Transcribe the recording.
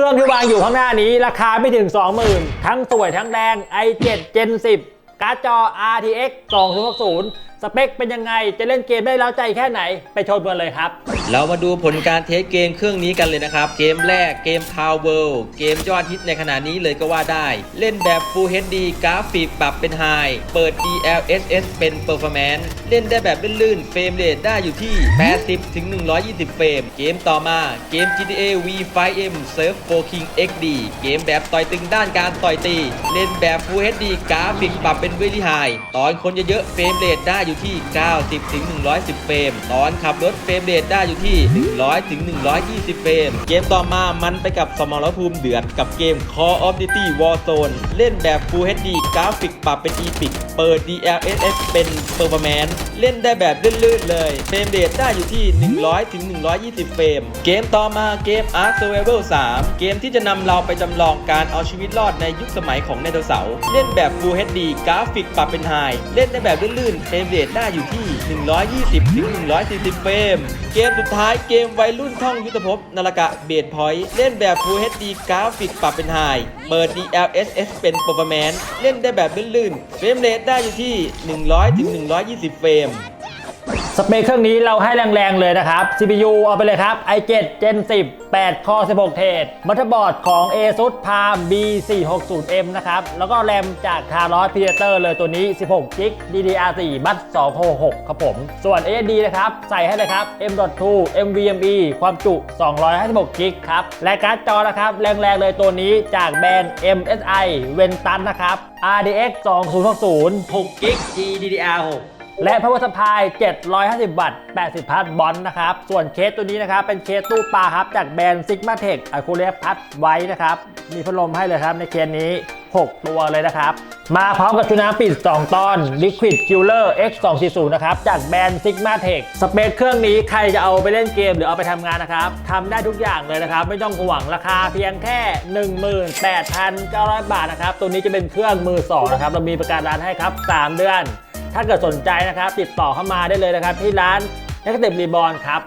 ครื่องที่วางอยู่ข้างหน้านี้ราคาไม่ถึง 20,000 ทั้งสวยทั้งแรง i7 Gen 10 การ์ดจอ RTX 2060 สเปคเป็นยังไง จะเล่นเกมได้แล้วใจแค่ไหน ไปชมกันเลยครับ เรามาดูผลการเทสเกมเครื่องนี้กันเลยนะครับ เกมแรกเกม Power World เกมยอดฮิตในขณะนี้เลยก็ว่าได้ เล่นแบบ Full HD กราฟิกปรับเป็น High เปิด DLSS เป็น Performance เล่นได้แบบลื่นๆเฟรมเรทได้อยู่ที่ 80ถึง120 เฟรม เกมต่อมาเกม GTA V5M Surf 4 King XD เกมแบบต่อยตึงด้านการต่อยตี เล่นแบบ Full HD กราฟิกปรับเป็น Very High ตอนคนเยอะๆเฟรมเรทได้อยู่ที่ 90ถึง110 เฟรม ตอนขับรถเฟรมเรทได้อยู่ที่ 100 ถึง 120 เฟรม เกมต่อมามันไปกับสมรภูมิเดือดกับเกม Call of Duty Warzone เล่นแบบ Full HD กราฟิกปรับเป็น Epic เปิด DLSS เป็น Performance เล่นได้แบบลื่นๆเลย เฟรมเรทได้อยู่ที่ 100 ถึง 120 เฟรม เกมต่อมาเกม Ark Survival 3 เกมที่จะนำเราไปจำลองการเอาชีวิตรอดในยุคสมัยของไดโนเสาร์เล่นแบบ Full HD กราฟิกปรับเป็น High เล่นได้แบบลื่นๆเฟรมเรทได้อยู่ที่ 120 ถึง 140 เฟรม เกมสุดท้ายเกมวัยรุ่นท่องยุทธภพนรกะเบียดพอยต์เล่นแบบ Full HD กราฟิกปรับเป็นไฮเปิด DLSS เป็น Performance เล่นได้แบบลื่นๆเฟรมเรทได้อยู่ที่ 100ถึง120 เฟรม สเปคเครื่องนี้เราให้แรงๆเลยนะครับ CPU เอาไปเลยครับ i7 Gen 10 8 Core 16 เทรดมัธบอร์ดของ ASUS Palm B460M นะครับ แล้วก็แรมจาก Taros Predator เลยตัวนี้ 16 g b DDR4 บัส266 ครับผม ส่วน SSD นะครับ ใส่ให้เลยครับ M.2 NVMe ความจุ 256 g b ครับ และการ์ดจอนะครับ แรงๆเลยตัวนี้จากแบรนด์ MSI Ventus นะครับ RDX 2060 6 g b GDDR6 และ power supply 750 วัตต์ 80 พัทบอลนะครับ ส่วนเคสตัวนี้นะครับ เป็นเคสตู้ปลาครับ จากแบรนด์ Sigma Tech a c u r a t พัดไว้นะครับ มีพัดลมให้เลยครับในเคสนี้ 6 ตัวเลยนะครับ มาพร้อมกับชุดน้ำปิด 2 ตอน Liquid Killer X 2 4 0นะครับ จากแบรนด์ Sigma Tech สเปคเครื่องนี้ใครจะเอาไปเล่นเกมหรือเอาไปทำงานนะครับทำได้ทุกอย่างเลยนะครับ ไม่ต้องห่วงราคาเพียงแค่ 18,900 บาทนะครับ ตัวนี้จะเป็นเครื่องมือสองนะครับ เรามีประกันร้านให้ครับ 3 เดือน ถ้าเกิดสนใจนะครับ ติดต่อเข้ามาได้เลยนะครับ ที่ร้านนักเตะรีบอลครับ